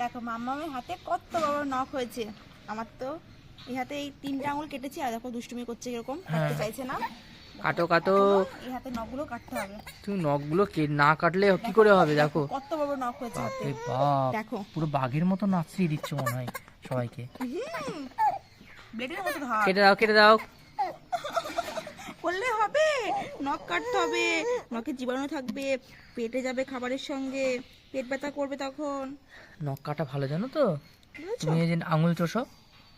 দেখো মাম্মামের হাতে কত বড় নখ হয়েছে। আমার তো এই হাতে এই তিনটা আঙুল কেটেছি আর দেখো দুষ্টুমি করছে এরকম কাটতে হ্যাঁ। চাইছে না। কাটো কাটো এই হাতে নখগুলো কাটতে হবে। তুমি নখগুলো কে না কাটলে কি করে হবে দেখো। কত বড় নখ হয়েছে হাতে। দেখো। পুরো বাঘের মতো নাচড়িয়ে দিচ্ছ মনে হয় সবাইকে। কেটে দাও কেটে দাও। করলে হবে। নখ কাটতে হবে। নখে জীবাণু থাকবে। পেটে যাবে খাবারের সঙ্গে। পেট ব্যথা করবে তখন। নখ কাটা ভালো জানো তো? তুমি এই যে আঙুল চোষো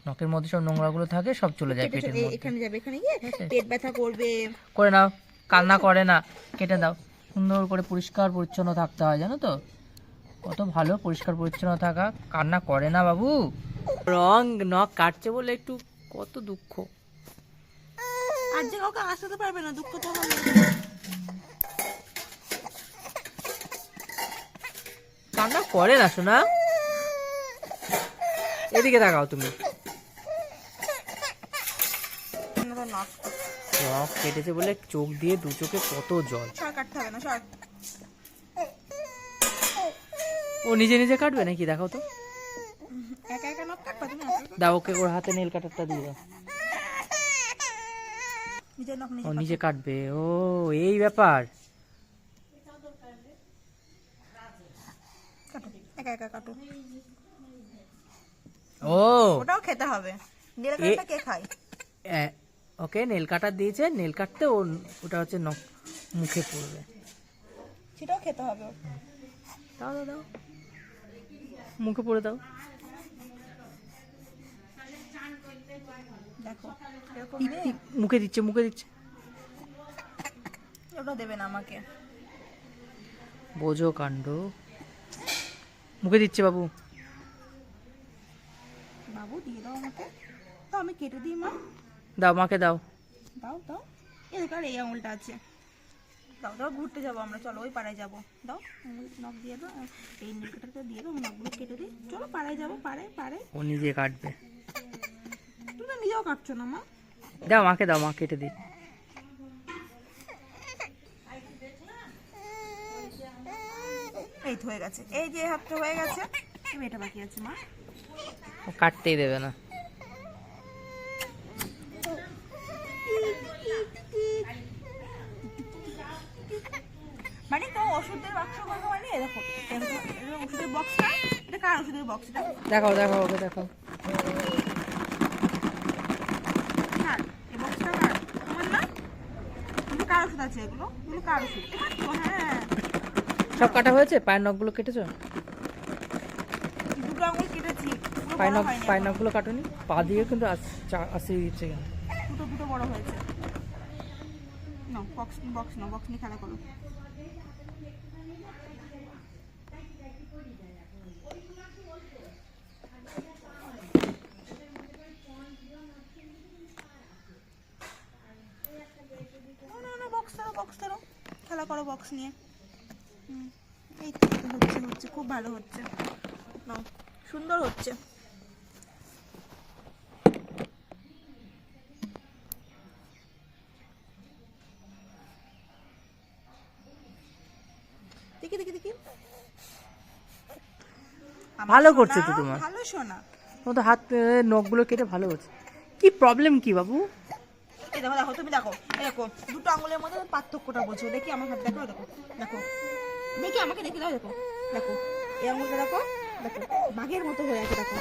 নখের মধ্যে সব নোংরাগুলো থাকে সব চলে যায় পেটের মধ্যে। এখানে যাবে এখানে গিয়ে পেট ব্যথা করবে। করে নাও কান্না করে না কেটে দাও। সুন্দর করে পরিষ্কার পরিচ্ছন্ন থাকতে হয় জানো তো? কত ভালো পরিষ্কার পরিচ্ছন্ন থাকা। কান্না করে না বাবু। রং নখ কাটছে বলে একটু কত দুঃখ। আর কাউকে আসতে পারবে না দুঃখ তো হবে। কান্না করে না শোনা এদিকে তাকাও তুমি। কেটেছে বলে চোখ দিয়ে দু চোখে কত জল। ও নিজে নিজে কাটবে নাকি দেখাও তো? দাও ওকে ওর হাতে নীল কাটারটা দিয়ে দাও। ও নিজে কাটবে। ও এই ব্যাপার। একা একা কাটো। ও। ওটাও খেতে হবে। নীল কে খায়? ওকে নেল কাটার দিয়েছে নেল কাটতে ও ওটা হচ্ছে নখ মুখে পড়বে। সেটাও খেতে হবে। দাও দাও দাও। মুখে পড়ে দাও। দেখো মুখে দিচ্ছে মুখে দিচ্ছে। ওটা দেবে না আমাকে। বোঝো কাণ্ড। মুখে দিচ্ছে বাবু। বাবু দিয়ে দাও আমাকে। তো আমি কেটে দিই মা। দাও মাকে দাও। দাও দাও। এদিকে আর এই আঙুলটা আছে। দাও দাও ঘুরতে যাব আমরা। চলো ওই পাড়ায় যাব। দাও আঙুল নখ দিয়ে দাও। এই নীলকাটাটা দিয়ে দাও নখগুলো কেটে দিই। চলো পাড়ায় যাব পাড়ায় পাড়ায়। ও নিজে কাটবে। তুমি নিজেও কাটছো না মা? দাও মাকে দাও মা কেটে দিই এই হয়ে গেছে। এই যে হাতটা হয়ে গেছে। এবার এটা বাকি আছে মা। ও কাটতেই দেবে না। মানে তো ওষুধের বাক্স মানে দেখো এরকম- এরকম ওষুধের এটা কার ওষুধের বক্স এটা দেখাও দেখাও ওকে দেখাও কার এই বক্সটা কার তোমার না কিন্তু কার ওষুধ আছে এগুলো? এগুলো কার ওষুধ তোমার তো হ্যাঁ। সব কাটা হয়েছে? পায়ের নখগুলো কেটেছো? দুটো আঙুল কেটেছি। পায়ের নখ পায়ের। নখগুলো কাটুনি? পা দিয়ে কিন্তু আসি দিচ্ছে কেন? দুটো দুটো বড় হয়েছে। না বক্স বক্স না বক্স নিয়ে খেলা করো না, না, box ধরো, খেলা করো বক্স নিয়ে। এই হচ্ছে হচ্ছে খুব ভালো হচ্ছে। নাও সুন্দর হচ্ছে। দেখি দেখি দেখি। ভালো করছে তো তোমার। ভালো শোনা ও তো হাত নখগুলো কেটে ভালো হচ্ছে কি প্রবলেম কি বাবু? এই দেখো দেখো তুমি দেখো দেখো দুটো আঙুলের মধ্যে পার্থক্যটা বোঝো দেখি আমার হাত দেখো দেখো দেখো দেখি আমাকে দেখি দাও দেখো দেখো এই আঙুলটা দেখো দেখো বাঘের মতো হয়ে আছে দেখো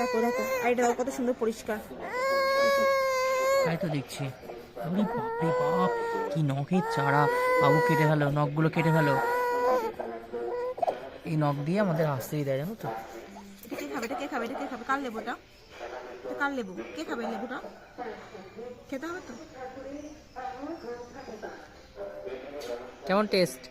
দেখো দেখো আর এটা দেখো কত সুন্দর পরিষ্কার। তাই তো দেখছি। ওরে বাপরে বাপ কি নখের চারা বাবু কেটে ফেলো নখগুলো কেটে ফেলো। এই নখ দিয়ে আমাদের হাসতেই দেয় জানো তো। কে খাবে এটা কে খাবে এটা কে খাবে? কার লেবুটা? কার লেবু? কে খাবে লেবুটা? খেতে হবে তো কেমন টেস্ট